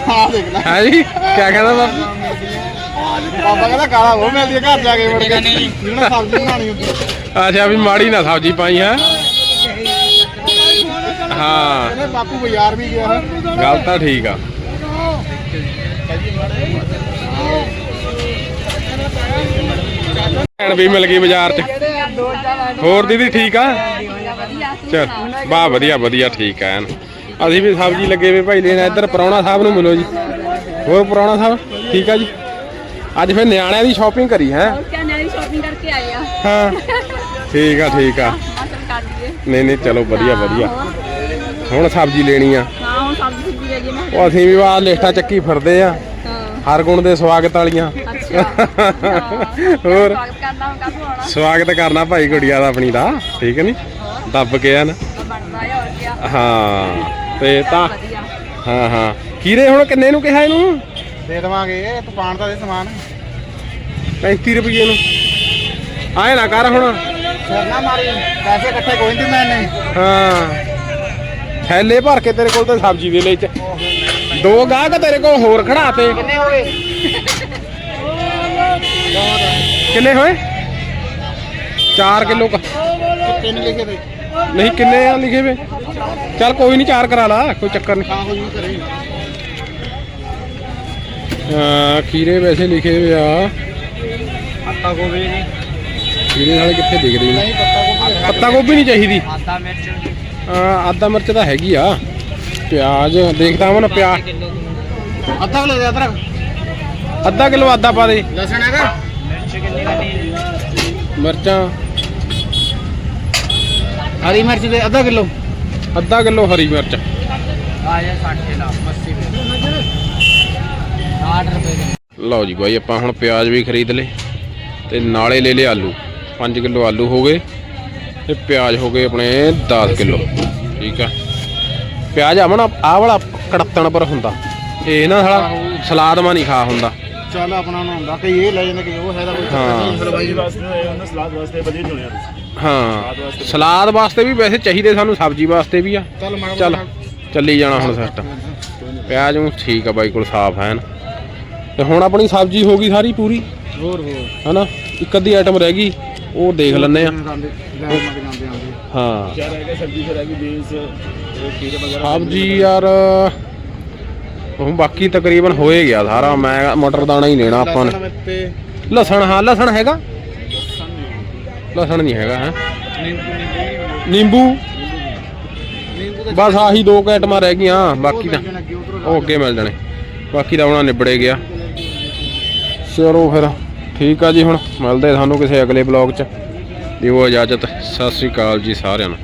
ਹਾਂ ਦੇਖ ਲੈ। ਹੈ ਜੀ? ਕੀ ਕਹਿੰਦਾ ਬਾਪੂ ਬਾਬਾ ਕਹਿੰਦਾ ਕਾਲਾ ਉਹ ਮਿਲਦੀ ਹੈ ਘਰ ਜਾ ਕੇ ਵੜ ਕੇ। ਜਿਹਨਾਂ ਸਬਜ਼ੀ ਬਣਾਣੀ ਹੁੰਦੀ ਅੱਛਾ ਵੀ ਮਾੜੀ ਨਾ ਸਬਜ਼ੀ ਪਾਈ ਹੈ? ਹਾਂ। ਇਹਨੇ ਬਾਪੂ ਬਾਜ਼ਾਰ ਵੀ ਗਿਆ। ਹੈ ਗੱਲ ਤਾਂ ਠੀਕ ਆ। ਭੈਣ ਵੀ ਮਿਲ ਗਈ ਬਾਜ਼ਾਰ 'ਚ। ਹੋਰ ਦੀਦੀ ਠੀਕ ਆ? ਚਲ ਵਾਹ ਵਧੀਆ ਵਧੀਆ ਠੀਕ ਆ ਅਸੀਂ ਵੀ ਸਬਜ਼ੀ ਲੱਗੇ ਵੇ ਭਾਈ ਲੈਣ ਇੱਧਰ ਪਰੌਣਾ ਸਾਹਿਬ ਨੂੰ ਮਿਲੋ ਜੀ। ਹੋਰ ਪਰੌਣਾ ਸਾਹਿਬ ਠੀਕ ਆ ਜੀ? ਅੱਜ ਫਿਰ ਨਿਆਣਿਆਂ ਦੀ ਸ਼ਾਪਿੰਗ ਕਰੀ ਹੈ? ਹਾਂ। ਠੀਕ ਆ ਠੀਕ ਆ। ਨਹੀਂ ਨਹੀਂ ਚਲੋ ਵਧੀਆ ਵਧੀਆ। ਹੁਣ ਸਬਜ਼ੀ ਲੈਣੀ ਆ। ਹਾਂ ਹੁਣ ਸਬਜ਼ੀ ਲੈਣੀ ਆ ਉਹ ਅਸੀਂ ਵੀ ਬਾਹਰ ਲਿਸਟਾਂ ਚੱਕੀ ਫਿਰਦੇ ਆ। ਹਰ ਗੁਣ ਦੇ ਸਵਾਗਤ ਵਾਲੀਆਂ। ਹੋਰ। ਸਵਾਗਤ ਕਰਨਾ ਨੂੰ ਭਾਈ ਗੁੜੀਆ ਦਾ ਆਪਣੀ ਦਾ ਠੀਕ ਨਹੀਂ ਦੱਬ ਕੇ ਆ ਨਾ। ਹਾਂ ਤੇ ਤਾਂ ਹਾਂ ਹਾਂ। ਕੀਰੇ ਹੁਣ ਕਿੰਨੇ ਨੂੰ ਕਿਹਾ ਇਹਨੂੰ? ਦੇ ਦਵਾਂਗੇ ਦੁਕਾਨ ਦਾ ਦੇ ਸਮਾਨ। 35 ਰੁਪਏ ਨੂੰ। ਆਏ ਨਾ ਕਰ ਹੁਣ। ਸਰਨਾ ਮਾਰੀ ਪੈਸੇ ਇਕੱਠੇ ਕੋਈ ਨਹੀਂ ਮੈਨੇ ਹਾਂ। ਥੈਲੇ ਭਰ ਕੇ ਤੇਰੇ ਕੋਲ ਤਾਂ ਸਬਜ਼ੀ ਦੇ ਲਈ ਚ। ਦੋ ਗਾਹਕ ਤੇਰੇ ਕੋਲ ਹੋਰ ਖੜਾਤੇ ਕਿੰਨੇ ਹੋ ਗਏ? ਕਿੰਨੇ ਹੋਏ? 4 ਕਿਲੋ ਕ ਤਿੰਨ ਲਿਖੇ ਤੇ ਨਹੀਂ ਕਿੰਨੇ ਆ ਲਿਖੇ ਵੇ? ਚੱਲ ਕੋਈ ਨਹੀਂ ਚਾਰ ਕਰਾ ਲਾ ਕੋਈ ਚੱਕਰ ਨਹੀਂ। ਹੋ ਜੂ ਕਰੇ। ਹਾਂ ਖੀਰੇ ਵੈਸੇ ਲਿਖੇ ਹੋਏ ਆ। ਆਟਾ ਗੋਭੀ ਜੀ। ਖੀਰੇ ਨਾਲੇ ਕਿੱਥੇ ਦਿਖਦੇ ਨਹੀਂ ਪੱਤਾ ਪੱਤਾ ਗੋਭੀ ਨਹੀਂ ਚਾਹੀਦੀ। ਆਟਾ ਮਿਰਚ। ਅੱਧਾ ਮਿਰਚ ਤਾਂ ਹੈਗੀ ਆ। ਪਿਆਜ਼ ਦੇਖਦਾ ਹਾਂ ਨਾ ਪਿਆਜ਼ ਅੱਧਾ ਕਿਲੋ ਦੇ ਅਦਰਕ ਅੱਧਾ ਕਿਲੋ ਆਦਾ ਪਾ ਦੇ। ਲਸਣ ਹੈਗਾ ਮਿਰਚ ਕਿੰਨੀ ਲੈਣੀ ਹੈ ਜੀ ਮਿਰਚਾਂ। ਹਰੀ ਮਿਰਚ ਦੇ ਅੱਧਾ ਕਿਲੋ? ਅੱਧਾ ਕਿਲੋ ਹਰੀ ਮਿਰਚ। ਆ ਜਾ 60 ਲਾ 80 ਰੁਪਏ 60 ਰੁਪਏ ਦੇ। ਲਓ ਜੀ ਬਾਈ ਆਪਾਂ ਹੁਣ ਪਿਆਜ਼ ਵੀ ਖਰੀਦ ਲਏ ਤੇ ਨਾਲੇ ਲੈ ਲਏ ਆਲੂ। 5 ਕਿਲੋ ਆਲੂ ਹੋ ਗਏ ਤੇ ਪਿਆਜ਼ ਹੋ ਗਏ ਆਪਣੇ 10 ਕਿਲੋ। ਠੀਕ ਆ। ਪਿਆਜ਼ ਆਵਣਾ ਆਹ ਵਾਲਾ ਕੜਤਣ ਪਰ ਹੁੰਦਾ। ਇਹ ਨਾ ਸਾਲਾ ਸਲਾਦ ਮਾ ਨਹੀਂ ਖਾ ਹੁੰਦਾ। ਚੱਲ ਆਪਣਾ ਨੂੰ ਹੁੰਦਾ ਕਿ ਇਹ ਲੈ ਜਾਂਦੇ ਕਿ ਉਹ ਹੈ ਦਾ ਕੋਈ ਚੱਕਰ ਹਾਂ। ਨਹੀਂ। ਹਲਵਾਈ ਵਾਸਤੇ ਹੋਏ ਉਹਨਾਂ ਸਲਾਦ ਵਾਸਤੇ ਵਧੀਆ ਚੁਣਿਆ ਤੁਸੀਂ। ਹਾਂ। ਸਲਾਦ ਵਾਸਤੇ ਵੀ ਵੈਸੇ ਚਾਹੀਦੇ ਸਾਨੂੰ ਸਬਜ਼ੀ ਵਾਸਤੇ ਵੀ ਆ। ਚੱਲ ਮਾੜਾ ਚੱਲ ਜਾਣਾ ਹੁਣ ਸਿਸਟਮ ਪਿਆਜ਼ ਨੂੰ ਠੀਕ ਆ ਬਾਈ ਕੋਲ ਸਾਫ਼ ਹੈ ਨਾ ਤੇ ਹੁਣ ਆਪਣੀ ਸਬਜ਼ੀ ਹੋ ਗਈ ਸਾਰੀ ਪੂਰੀ? ਹੋਰ ਹੋਰ। ਹਨਾ? ਇੱਕ ਅੱਧੀ ਆਈਟਮ ਰਹਿ ਗਈ ਉਹ ਦੇਖ ਲੈਂਦੇ ਆ। ਜਾਂਦੇ ਲੈ ਮੰਗ ਜਾਂਦੇ ਆਂਦੇ ਹਾਂ। ਕਿਆ ਰਹਿ ਗਿਆ ਸਬਜ਼ੀ ਫਿਰ ਹੈਗੀ ਬੀਨਸ ਖੀਰੇ ਵਗੈਰਾ। ਸਬਜ਼ੀ ਯਾਰ ਹੁਣ ਬਾਕੀ ਤਕਰੀਬਨ ਹੋਏ ਗਿਆ ਸਾਰਾ ਮੈਂ ਮਟਰ ਦਾਣਾ ਹੀ ਲੈਣਾ ਆਪਾਂ ਨੇ। ਲਸਣ ਹਾਂ ਲਸਣ ਹੈਗਾ? ਲਸਣ ਨਹੀਂ ਹੈਗਾ। ਹੈ? ਨਿੰਬੂ ਬਸ ਆਹੀ ਦੋ ਕੁ ਆਈਟਮਾਂ ਰਹਿ ਗਈਆਂ ਬਾਕੀ ਤਾਂ ਉਹ ਅੱਗੇ ਮਿਲ ਜਾਣੇ। ਬਾਕੀ ਤਾਂ ਉਹਨਾਂ ਨਿਬੜੇ ਗਿਆ। ਚਲੋ ਫਿਰ ਠੀਕ ਆ ਜੀ ਹੁਣ ਮਿਲਦੇ ਤੁਹਾਨੂੰ ਕਿਸੇ ਅਗਲੇ ਬਲੌਗ 'ਚ। ਦਿਓ ਇਜਾਜ਼ਤ ਸਤਿ ਸ੍ਰੀ ਅਕਾਲ ਜੀ ਸਾਰਿਆਂ ਨੂੰ।